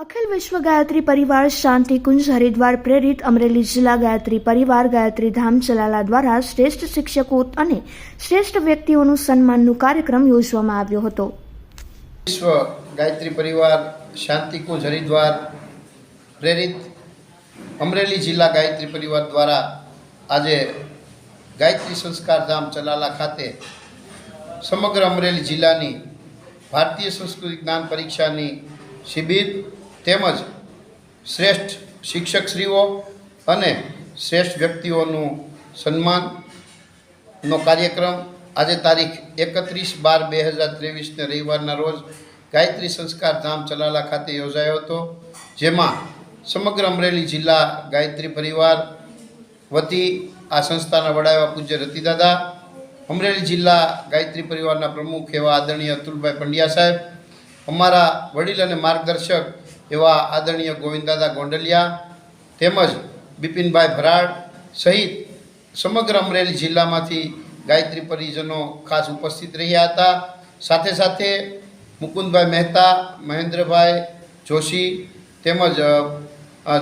અખિલ વિશ્વ ગાયત્રી પરિવાર શાંતિકુંજ હરિદ્વાર પ્રેરિત અમરેલી જિલ્લા ગાયત્રી પરિવાર ગાયત્રી ધામ ચલાલા દ્વારા શ્રેષ્ઠ શિક્ષકો અને શ્રેષ્ઠ વ્યક્તિઓનું સન્માનનું કાર્યક્રમ યોજવામાં આવ્યો હતો. વિશ્વ ગાયત્રી પરિવાર શાંતિકુંજ હરિદ્વાર પ્રેરિત અમરેલી જિલ્લા ગાયત્રી પરિવાર દ્વારા આજે ગાયત્રી સંસ્કાર ધામ ચલાલા ખાતે સમગ્ર અમરેલી જિલ્લાની ભારતીય સંસ્કૃતિ જ્ઞાન પરીક્ષાની શિબિર તેમજ શ્રેષ્ઠ શિક્ષકશ્રીઓ અને શ્રેષ્ઠ વ્યક્તિઓનું સન્માનનો કાર્યક્રમ આજે તારીખ એકત્રીસ બાર બે હજાર ત્રેવીસને રવિવારના રોજ ગાયત્રી સંસ્કાર ધામ ચલાલા ખાતે યોજાયો હતો, જેમાં સમગ્ર અમરેલી જિલ્લા ગાયત્રી પરિવાર વતી આ સંસ્થાના વડા એવા પૂજ્ય રતિદાદા, અમરેલી જિલ્લા ગાયત્રી પરિવારના પ્રમુખ એવા આદરણીય અતુલભાઈ પંડ્યા સાહેબ, અમારા વડીલ અને માર્ગદર્શક એવા આદરણીય ગોવિંદાદા ગોંડલિયા તેમજ બિપિનભાઈ ભરાડ સહિત સમગ્ર અમરેલી જિલ્લામાંથી ગાયત્રી પરિજનો ખાસ ઉપસ્થિત રહ્યા હતા. સાથે સાથે મુકુંદભાઈ મહેતા, મહેન્દ્રભાઈ જોશી તેમજ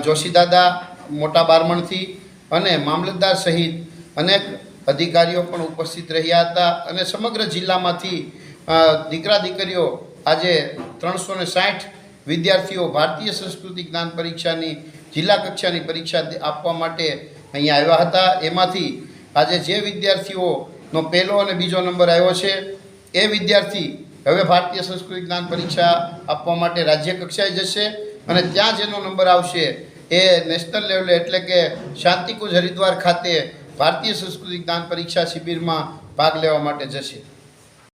જોશીદાદા મોટા બારમણથી અને મામલતદાર સહિત અનેક અધિકારીઓ પણ ઉપસ્થિત રહ્યા હતા અને સમગ્ર જિલ્લામાંથી દીકરા દીકરીઓ આજે ત્રણસો ને સાઠ વિદ્યાર્થીઓ ભારતીય સંસ્કૃતિ જ્ઞાન પરીક્ષાની જિલ્લા કક્ષાની પરીક્ષા આપવા માટે અહીંયા આવ્યા હતા. એમાંથી આજે જે વિદ્યાર્થીઓનો પહેલો અને બીજો નંબર આવ્યો છે, એ વિદ્યાર્થી હવે ભારતીય સંસ્કૃતિ જ્ઞાન પરીક્ષા આપવા માટે રાજ્ય કક્ષાએ જશે અને ત્યાં જેનો નંબર આવશે. એ નેશનલ લેવલે એટલે કે શાંતિકુંજ હરિદ્વાર ખાતે ભારતીય સંસ્કૃતિ જ્ઞાન પરીક્ષા શિબિરમાં ભાગ લેવા માટે જશે.